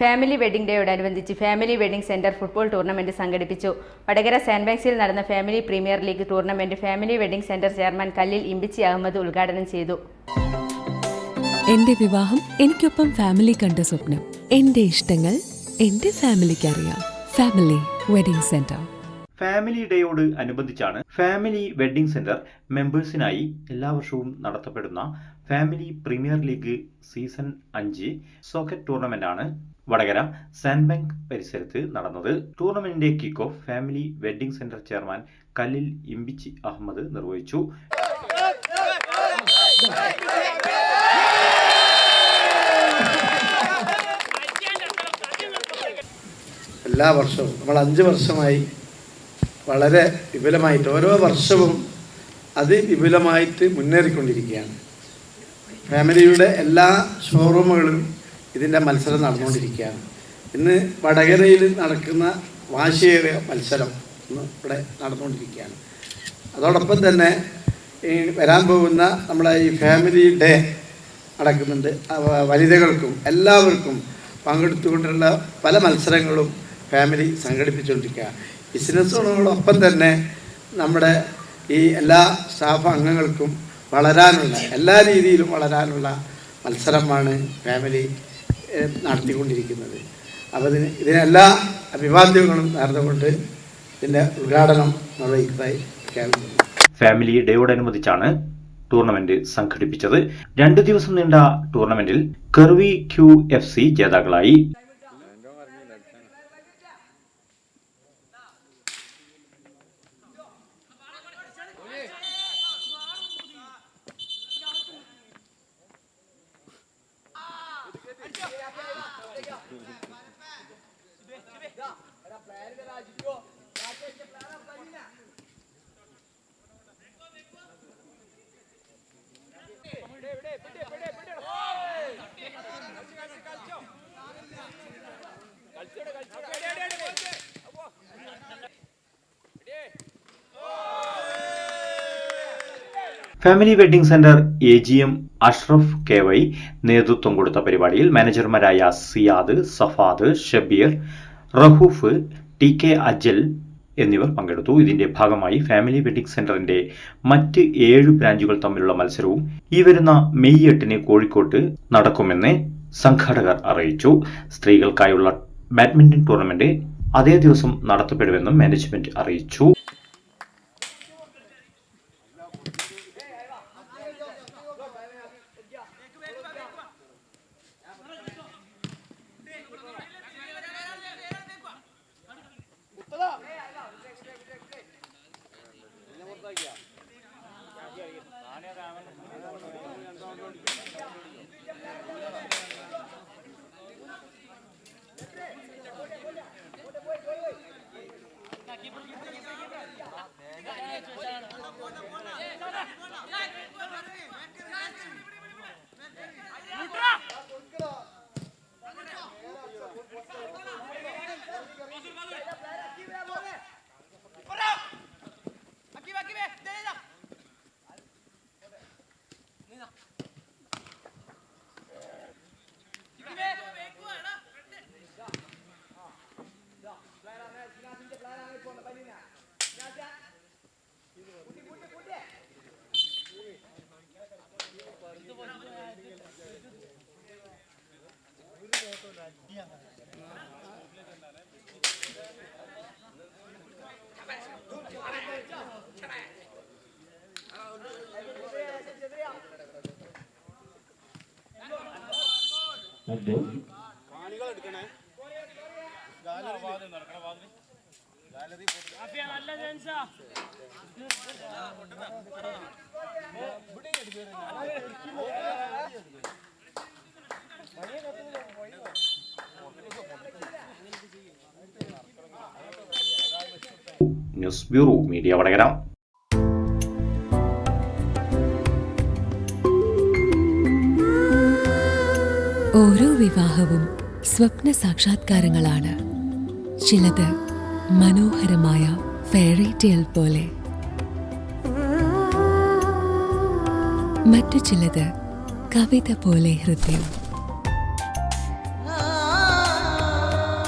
Family wedding ഡേയോടനുബന്ധിച്ച് family wedding centre football tournament സംഘടിപ്പിച്ചു. വടകര സാൻബാക്സിൽ നടന്ന family premier league tournament family wedding centre chairman Kallil Imbichi Ahammed ഉദ്ഘാടനം ചെയ്തു. എന്റെ വിവാഹം എനിക്കൊപ്പം ഫാമിലി കണ്ട സ്വപ്നം. എന്റെ ഇഷ്ടങ്ങൾ എന്റെ ഫാമിലിക്ക് അറിയാം. ഫാമിലി വെഡിംഗ് സെന്റർ ഫാമിലി ഡേയോട് അനുബന്ധിച്ചാണ് ഫാമിലി വെഡിംഗ് സെന്റർ മെമ്പേഴ്സിനായി എല്ലാ വർഷവും നടത്തപ്പെടുന്ന ഫാമിലി പ്രീമിയർ ലീഗ് സീസൺ അഞ്ച് സോക്കറ്റ് ടൂർണമെന്റ് ആണ് സാൻഡ് ബാങ്ക് പരിസരത്ത് നടന്നത്. ടൂർണമെന്റിന്റെ kick off family wedding centre chairman Kallil Imbichi Ahammed നിർവഹിച്ചു. എല്ലാ വർഷവും നമ്മൾ അഞ്ച് വർഷമായി വളരെ വിപുലമായിട്ട് ഓരോ വർഷവും അത് അതിവിപുലമായിട്ട് മുന്നേറിക്കൊണ്ടിരിക്കുകയാണ്. ഫാമിലിയുടെ എല്ലാ ഷോറൂമുകളിലും ഇതിന്റെ മത്സരം നടന്നുകൊണ്ടിരിക്കുകയാണ്. ഇന്ന് വടകരയിൽ നടക്കുന്ന വാശിയേറിയ മത്സരം ഇന്ന് ഇവിടെ നടന്നുകൊണ്ടിരിക്കുകയാണ്. അതോടൊപ്പം തന്നെ ഈ വരാൻ പോകുന്ന നമ്മുടെ ഈ ഫാമിലി ഡേ നടക്കുന്നുണ്ട്. വനിതകൾക്കും എല്ലാവർക്കും പങ്കെടുത്തുകൊണ്ടുള്ള പല മത്സരങ്ങളും ഫാമിലി സംഘടിപ്പിച്ചുകൊണ്ടിരിക്കുക ബിസിനസ്സുകളോടൊപ്പം തന്നെ നമ്മുടെ ഈ എല്ലാ സ്റ്റാഫ് അംഗങ്ങൾക്കും വളരാനുള്ള എല്ലാ രീതിയിലും വളരാനുള്ള മത്സരമാണ് ഫാമിലി നടത്തിക്കൊണ്ടിരിക്കുന്നത്. അപ്പോൾ ഇതിന് ഇതിനെല്ലാ അഭിവാദ്യങ്ങളും നേർന്നുകൊണ്ട് ഇതിന്റെ ഉദ്ഘാടനം നിർവഹിക്കുന്നതായി പ്രഖ്യാപിക്കുന്നു ഫാമിലി ഡേയോടനുബന്ധിച്ചാണ് ടൂർണമെന്റ് സംഘടിപ്പിച്ചത്. രണ്ടു ദിവസം നീണ്ട ടൂർണമെന്റിൽ കെർവി ക്യു എഫ് സി ജേതാക്കളായി. Vem, vem. Dá, era pra ele, era de boa. Dá pra ele, era pra ele, né? Family wedding centre A G M Ashraf K Y നേതൃത്വം കൊടുത്ത പരിപാടിയിൽ മാനേജർമാരായ സിയാദ് സഫാദ് ഷബീർ റഹൂഫ് ടി കെ അജൽ എന്നിവർ പങ്കെടുത്തു. ഇതിന്റെ ഭാഗമായി ഫാമിലി വെഡ്ഡിംഗ് സെന്ററിന്റെ മറ്റ് ഏഴ് ബ്രാഞ്ചുകൾ തമ്മിലുള്ള മത്സരവും ഈ വരുന്ന മെയ് എട്ടിന് കോഴിക്കോട്ട് നടക്കുമെന്ന് സംഘാടകർ അറിയിച്ചു. സ്ത്രീകൾക്കായുള്ള ബാഡ്മിന്റൺ ടൂർണമെന്റ് അതേ ദിവസം നടത്തപ്പെടുമെന്നും മാനേജ്മെന്റ് അറിയിച്ചു. കാണികൾ എടുക്കണേ നല്ല ചാൻസാ ഇവിടെ ന്യൂസ് ബ്യൂറോ മീഡിയ വടകര. ഓരോ വിവാഹവും സ്വപ്ന സാക്ഷാത്കാരങ്ങളാണ്. ചിലത് മനോഹരമായ ഫെയറി ടെയിൽ പോലെ. മറ്റു ചിലത് കവിത പോലെ ഹൃദയം.